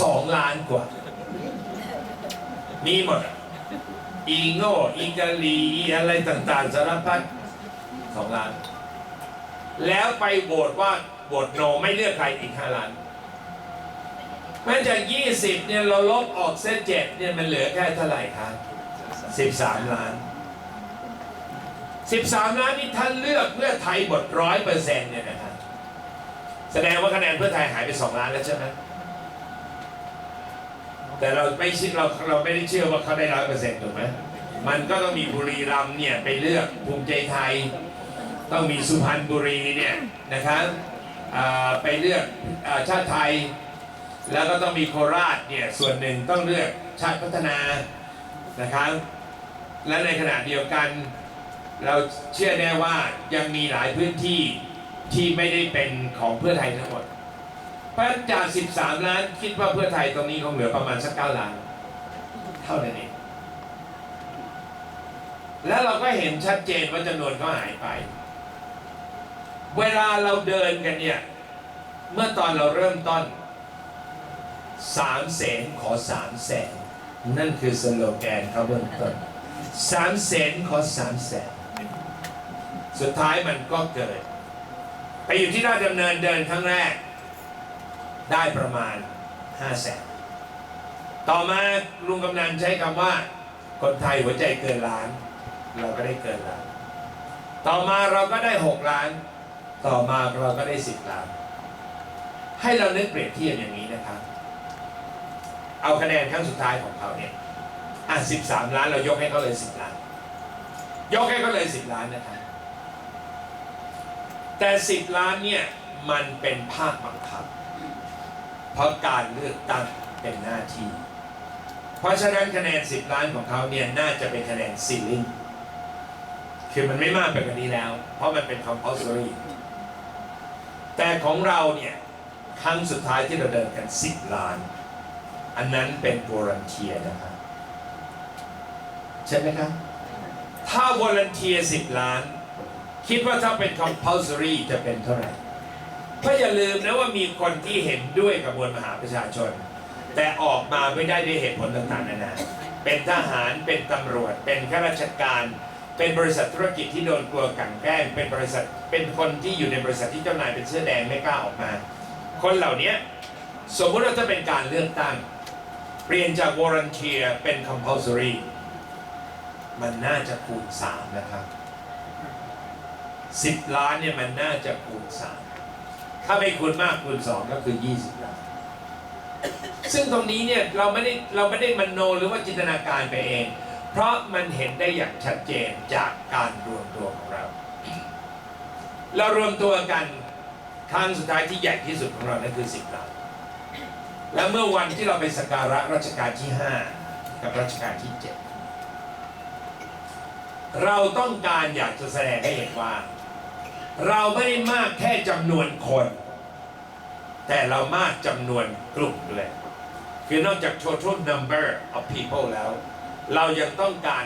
สองล้านกว่า มีหมด อีโง่อีกาลีอีอะไรต่างๆสารพัดสองล้าน แล้วไปโหวตว่าโหวตโนไม่เลือกใครอีกห้าล้านแม้จากยี่สิบเนี่ยเราลบออกเส้นเจ็ดเนี่ยมันเหลือแค่เท่าไหร่ครับสิบสามล้านสิบสามล้านนี่ท่านเลือกเพื่อไทยหมดร้อยเปอร์เซ็นต์เนี่ยนะครับแสดงว่าคะแนนเพื่อไทยหายไปสองล้านแล้วใช่ไหม แต่เราไม่เชื่อเราเราไม่ได้เชื่อว่าเขาได้ร้อยเปอร์เซ็นต์ถูกไหมมันก็ต้องมีบุรีรัมย์เนี่ยไปเลือกภูมิใจไทย ต้องมีสุพรรณบุรีเนี่ยนะครับอ่าไปเลือกอาชาติไทย แล้วก็ต้องมีโคราชเนี่ยส่วนหนึ่งต้องเลือกชาติพัฒนานะครับ และในขณะเดียวกัน เราเชื่อแน่ว่ายังมีหลายพื้นที่ที่ไม่ได้เป็นของเพื่อไทยทั้งหมด เพราะฉะนั้นจาก 13 ล้านคิดว่าเพื่อไทยตรงนี้คงเหลือประมาณสัก 9 ล้าน เท่านั้นเอง แล้วเราก็เห็นชัดเจนว่าจำนวนก็หายไป เวลาเราเดินกันเนี่ย เมื่อตอนเราเริ่มต้นสามแสนขอสามแสนนั่นคือสโลแกนเขาเบื้องต้นสามแสนขอสามแสนสุดท้ายมันก็เกิด ไปอยู่ที่ราชดำเนินเดินครั้งแรก ได้ประมาณห้าแสนต่อมาลุงกำนันใช้คำว่า คนไทยหัวใจเกินล้าน เราก็ได้เกินล้าน ต่อมาเราก็ได้หกล้าน ต่อมาเราก็ได้สิบล้าน ให้เรานึกเปรียบเทียบอย่างนี้นะครับ เอาคะแนนครั้งสุดท้ายของเขาเนี่ยอะสิบสามล้านเรายกให้เขาเลยสิบล้าน ยกให้เขาเลยสิบล้านนะครับ แต่สิบล้านเนี่ยมันเป็นภาคบังคับ เพราะการเลือกตั้งเป็นหน้าที่ เพราะฉะนั้นคะแนนสิบล้านของเขาเนี่ยน่าจะเป็นคะแนนซีลิงคือมันไม่มากไปกว่านี้แล้ว เพราะมันเป็น compulsory แต่ของเราเนี่ยครั้งสุดท้ายที่เราเดินกัน 10 ล้าน อันนั้นเป็น volunteer นะครับใช่ไหมครับ ถ้า volunteer 10 ล้าน คิดว่าถ้าเป็น compulsory จะเป็นเท่าไหร่ ราะอย่าลืมนะว่ามีคนที่เห็นด้วยกับมวลมหาประชาชน แต่ออกมาไม่ได้ด้วยเหตุผลต่างๆนานา เป็นทหารเป็นตำรวจ เป็นข้าราชการ เป็นบริษัทธุรกิจที่โดนกลัวกันแกล้ง เป็นบริษัทเป็นคนที่อยู่ในบริษัทที่เจ้านายเป็นเสื้อแดงไม่กล้าออกมา คนเหล่านี้สมมติว่าจะเป็นการเลือกตั้งเปลี่ยนจาก volunteer เป็น compulsory มันน่าจะคูณ3นะครับ 10 ล้านเนี่ยมันน่าจะคูณ3 ถ้าไม่คูณมากคูณ2ก็คือ 20ล้านซึ่งตรงนี้เนี่ยเราไม่ได้เราไม่ได้มนโนหรือว่าจินตนาการไปเอง เพราะมันเห็นได้อย่างชัดเจนจากการรวมตัวของเรา เรารวมตัวกันครั้งสุดท้ายที่ใหญ่ที่สุดของเรานั่นคือ10ล้านและเมื่อวันที่เราไปสักการะรัชกาลที่ 5 กับรัชกาลที่ 7 เราต้องการอยากจะแสดงให้เห็นว่า เราไม่ได้มากแค่จำนวนคน แต่เรามากจำนวนกลุ่มด้วยคือนอกจาก total number of people แล้ว เรายังต้องการ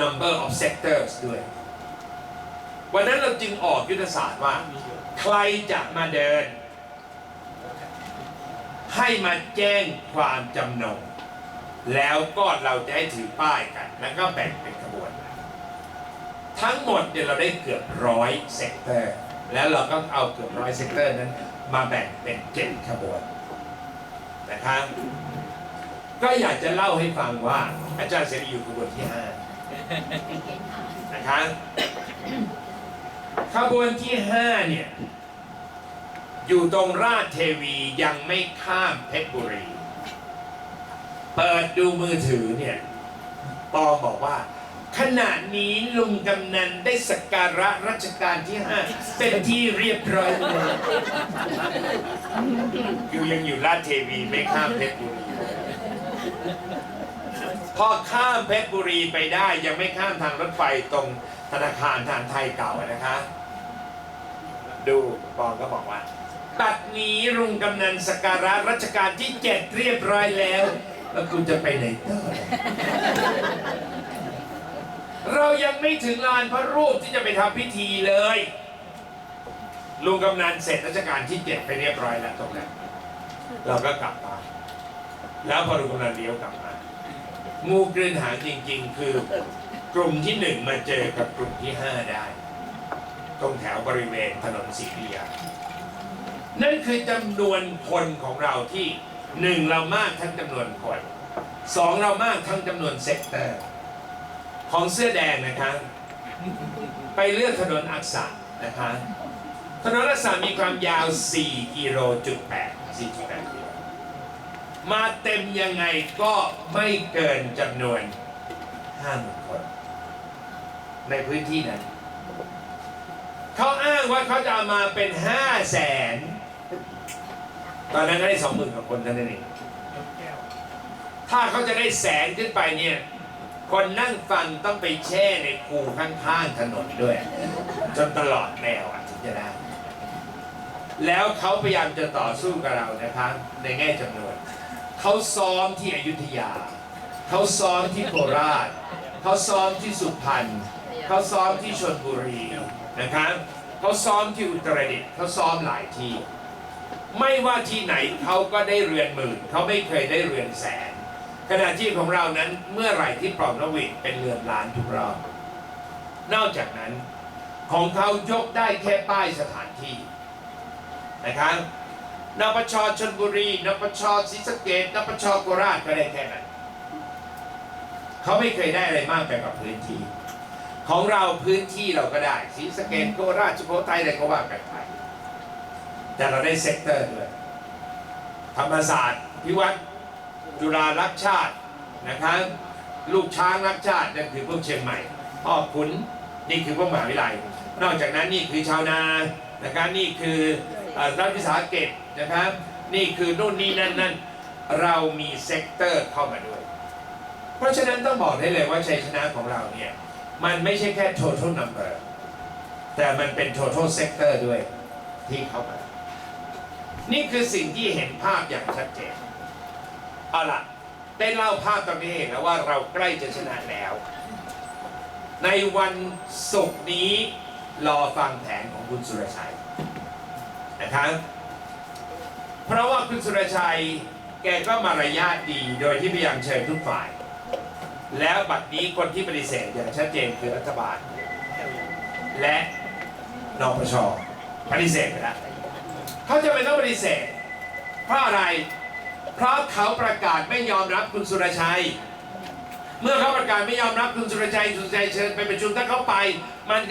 number of sectors ด้วย วันนั้นเราจึงออกยุทธศาสตร์ว่า ใครจะมาเดิน ให้มาแจ้งความจำนง แล้วก็เราจะให้ถือป้ายกัน แล้วก็แบ่งเป็นขบวน ทั้งหมดเนี่ยเราได้เกือบร้อยเซกเตอร์ แล้วเราก็เอาเกือบร้อยเซกเตอร์นั้น มาแบ่งเป็นเจ็ดขบวนนะครับก็อยากจะเล่าให้ฟังว่า อาจารย์เสรีอยู่ขบวนที่ห้านะครับขบวนที่ห้าเนี่ยอยู่ตรงราชเทวียังไม่ข้ามเพชรบุรี เปิดดูมือถือเนี่ยปอบอกว่า ขณะนี้ลุงกำนันได้สักการะรัชกาลที่ห้าเป็นที่เรียบร้อยแล้วอยู่ยังอยู่ราชเทวีไม่ข้ามเพชรบุรีพอข้ามเพชรบุรีไปได้ยังไม่ข้ามทางรถไฟตรงธนาคารทางไทยเก่าอะนะคะ ดูปองก็บอกว่าบัดนี้ลุงกำนันสกการะรัชกาลที่เจ็ดเรียบร้อยแล้วแล้วคุณจะไปไหนต่อ เรายังไม่ถึงลานพระรูปที่จะไปทำพิธีเลย ลุงกำนันเสร็จรัชกาลที่เจ็ดไปเรียบร้อยแล้วตรงนั้นเราก็กลับบ้าแล้วพอดูกำลังเลี้ยวกลับมางูกลืนหางจริง ๆ คือกลุ่มที่หนึ่งมาเจอกับกลุ่มที่ห้าได้ ตรงแถวบริเวณถนนศรีวิทยานั่นคือจำนวนคนของเราที่หนึ่งเรามากทั้งจำนวนคนสองเรามากทั้งจำนวนเซกเตอร์ ของเสื้อแดงนะคะ ไปเลือกถนนอักษะนะคะ ถนนอักษะมีความยาว 4 กิโลจุด8 4กิโลมาเต็มยังไงก็ไม่เกินจำนวน50,000คน ในพื้นที่นั้น เขาอ้างว่าเขาจะเอามาเป็น5 0 0แสนตอนนั้นก็ได้20,000กว่าคนเท่านั้นเองถ้าเขาจะได้แสนขึ้นไปเนี่ย คนนั่งฟังต้องไปแช่ในคูข้างๆถนนด้วย จนตลอดแนวอะถึงจะได้แล้วเขาพยายามจะต่อสู้กับเรานะครับในแง่จำนวนเขาซ้อมที่อยุธยา เขาซ้อมที่โคราช เขาซ้อมที่สุพรรณเขาซ้อมที่ชนบุรีนะครับเขาซ้อมที่อุตรดิตถ์เขาซ้อมหลายที่ ไม่ว่าที่ไหนเขาก็ได้เรือนหมื่นเขาไม่เคยได้เรือนแสน ขณะที่ของเรานั้นเมื่อไหร่ที่ปลอมนวิดเป็นเรือนล้านทุกรอบนอกจากนั้นของเขายกได้แค่ป้ายสถานที่นะครับนปชชนบุรีนปชศรีสะเกดนปชโคราชก็ได้แค่นั้นเขาไม่เคยได้อะไรมากไปกว่าพื้นที่ ของเราพื้นที่เราก็ได้ศรีสะเกดโคราชสุโขทัยอะไรก็ว่ากันไปแต่เราได้เซกเตอร์ด้วยธรรมศาสตร์พิวัตร จุฬารักชาตินะครับลูกช้างรักชาตินั่นคือพวกเชียงใหม่พ่อขุนนี่คือพวกมหาวิทยาลัย นอกจากนั้นนี่คือชาวนานะครับนี่คือรัฐวิสาหกิจนะครับ นี่คือนู่นนี่นั่นนั่นเรามีเซกเตอร์เข้ามาด้วย เพราะฉะนั้นต้องบอกได้เลยว่าชัยชนะของเราเนี่ยมันไม่ใช่แค่ total number แต่มันเป็น total sector ด้วยที่เข้ามา นี่คือสิ่งที่เห็นภาพอย่างชัดเจน เอาล่ะ ได้เล่าภาพตรงนี้เห็นแล้วว่าเราใกล้จะชนะแล้ว ในวันศุกร์นี้ รอฟังแผนของคุณสุรชัยนะครับเพราะว่าคุณสุรชัยแกก็มารยาทดีโดยที่พยายามเชิญทุกฝ่าย แล้วบัดนี้คนที่ปฏิเสธอย่างชัดเจนคือรัฐบาล และนปชปฏิเสธไปแล้วเขาจะไม่ต้องปฏิเสธเพราะอะไร เพราะเขาประกาศไม่ยอมรับคุณสุรชัย เมื่อเขาประกาศไม่ยอมรับคุณสุรชัยสุรชัยเชิญไปประชุมถ้าเขาไปมันก็